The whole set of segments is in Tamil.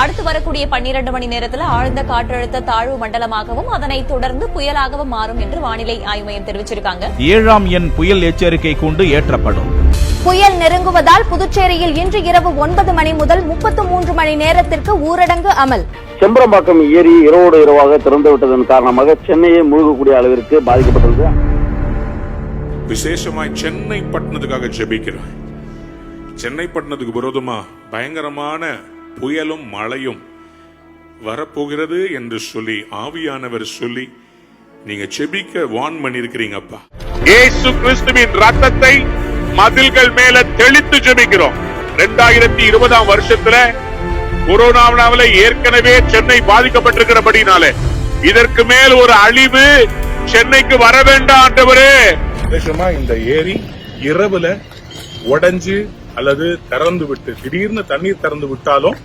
அடுத்து வரக்கூடிய பன்னிரண்டு மணி நேரத்தில் ஆழ்ந்த காற்றழுத்த தாழ்வு மண்டலமாகவும் அதனைத் தொடர்ந்து புயலாகவும் மாறும் என்று வானிலை ஆய்வு மையம் தெரிவிச்சிருக்காங்க. ஏழாம் எண் புயல் எச்சரிக்கை கூண்டு ஏற்றப்படும். புயல் நெருங்குவதால் புதுச்சேரியில் இன்று இரவு ஒன்பது மணி முதல் முப்பத்து மூன்று மணி நேரத்திற்கு ஊரடங்கு அமல். செம்பரம்பாக்கம் ஏரி இரவோடு இரவாக திறந்து விட்டதன் காரணமாக சென்னையை முழுகக்கூடிய அளவிற்கு பாதிக்கப்பட்டுள்ளது. விசேஷமாய் சென்னை பட்டணத்துக்காக ஜெபிக்கிறேன் சென்னை பட்டணத்துக்கு விரோதமா பயங்கரமான புயலும் மழையும் வரப்போகிறது என்று சொல்லி ஆவியானவர் சொல்லி நீங்க செபிக்க வான் பண்ணிருக்கிறீங்கப்பா இயேசு கிறிஸ்துவின் ரத்தத்தை மதில்கள் மேல தெளித்து ஜெபிக்கிறோம். ரெண்டாயிரத்தி இருபதாம் வருஷத்துல கொரோனாவினால ஏற்கனவே சென்னை பாதிக்கப்பட்டிருக்கிறபடினாலே இதற்கு மேல் ஒரு அழிவு சென்னைக்கு வர வேண்டாம் ஆண்டவரே. இந்த ஏரி இரவுல உடைஞ்சு அல்லது திறந்து விட்டு திடீர்னு தண்ணீர் திறந்து விட்டாலும்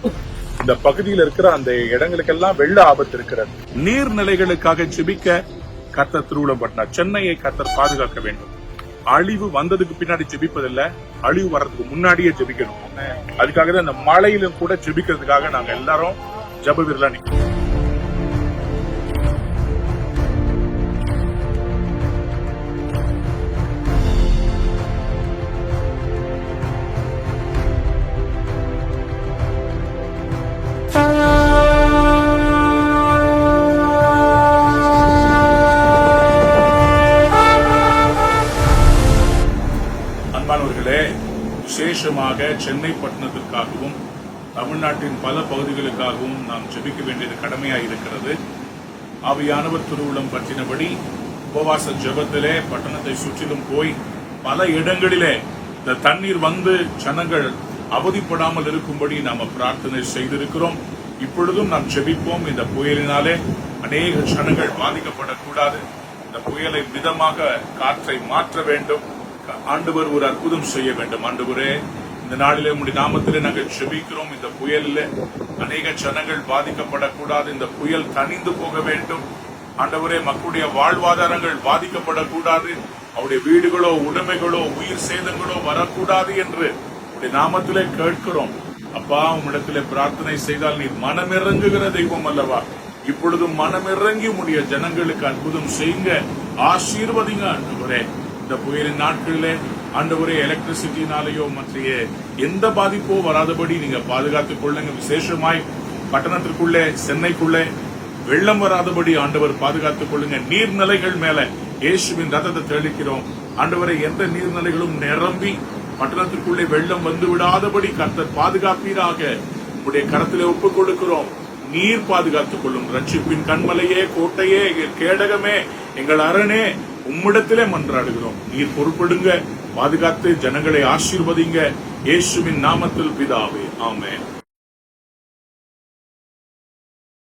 இந்த பகுதியில் இருக்கிற அந்த இடங்களுக்கெல்லாம் வெள்ள ஆபத்து இருக்கிறது. நீர்நிலைகளுக்காக ஜெபிக்க கத்தர் திருவிழம்பட்டினார் சென்னையை கத்தர் பாதுகாக்க வேண்டும். அழிவு வந்ததுக்கு பின்னாடி ஜெபிப்பதில்ல. அழிவு வர்றதுக்கு முன்னாடியே ஜெபிக்கணும். அதுக்காக தான் இந்த மழையிலும் கூட ஜெபிக்கிறதுக்காக நாங்க எல்லாரும் ஜப வீரலா நிக்கிறோம். விசேஷமாக சென்னை பட்டணத்திற்காகவும் தமிழ்நாட்டின் பல பகுதிகளுக்காகவும் நாம் ஜெபிக்க வேண்டியது கடமையாக இருக்கிறது ஆவியானவர் திருவுளம் பற்றினபடி உபவாச ஜெபத்திலே பட்டணத்தை சுற்றிலும் போய் பல இடங்களிலே இந்த தண்ணீர் வந்து ஜனங்கள் அவதிப்படாமல் இருக்கும்படி நாம பிரார்த்தனை செய்திருக்கிறோம். இப்பொழுதும் நாம் ஜெபிப்போம். இந்த புயலினாலே அநேக ஜனங்கள் பாதிக்கப்படக்கூடாது. இந்த புயலை மிதமாக காற்றை மாற்ற வேண்டும். ஆண்டவர் ஒரு அற்புதம் செய்ய வேண்டும். ஆண்டவரே இந்த நாளிலே உங்களுடைய நாமத்திலே நாங்கள் செபிக்கிறோம். இந்த புயலில் அநேக ஜனங்கள் பாதிக்கப்படக்கூடாது. இந்த புயல் தனிந்து போக வேண்டும். ஆண்டவரே மக்களுடைய வாழ்வாதாரங்கள் பாதிக்கப்படக்கூடாது. அவருடைய வீடுகளோ உடைமைகளோ உயிர் சேதங்களோ வரக்கூடாது என்று உடைய நாமத்திலே கேட்கிறோம். அப்பா உம்மிடத்திலே பிரார்த்தனை செய்தால் நீ மனமிறங்குகிற தெய்வம் அல்லவா? இப்பொழுதும் மனமிறங்கி உடைய ஜனங்களுக்கு அற்புதம் செய்யுங்க. ஆசீர்வதிங்க ஆண்டவரே. இந்த புயலின் நாட்களிலே ஆண்டவரே எலக்ட்ரிசிட்டினாலேயோ மற்ற எந்த பாதிப்போ வராதபடி நீங்க பாதுகாத்துக் கொள்ளுங்க. விசேஷமாய் பட்டணத்திற்குள்ளே சென்னைக்குள்ளே வெள்ளம் வராதபடி ஆண்டவர் பாதுகாத்துக் கொள்ளுங்க. நீர்நிலைகள் மேல இயேசுவின் ரத்தத்தை தெளிக்கிறோம். ஆண்டவரை எந்த நீர்நிலைகளும் நிரம்பி பட்டணத்திற்குள்ளே வெள்ளம் வந்து விடாதபடி கர்த்தர் பாதுகாப்பீராக. உடைய கரத்திலே ஒப்புக் கொடுக்கிறோம். நீர் பாதுகாத்துக் கொள்ளும். ரட்சிப்பின் கண்மலையே கோட்டையே கேடகமே எங்கள் அரணே உம்மிடத்திலே மன்றாடுகிறோம். நீர் பொறுப்படுங்க. பாதுகாத்து ஜனங்களை ஆசீர்வதிங்க. இயேசுவின் நாமத்தில் பிதாவே. ஆமே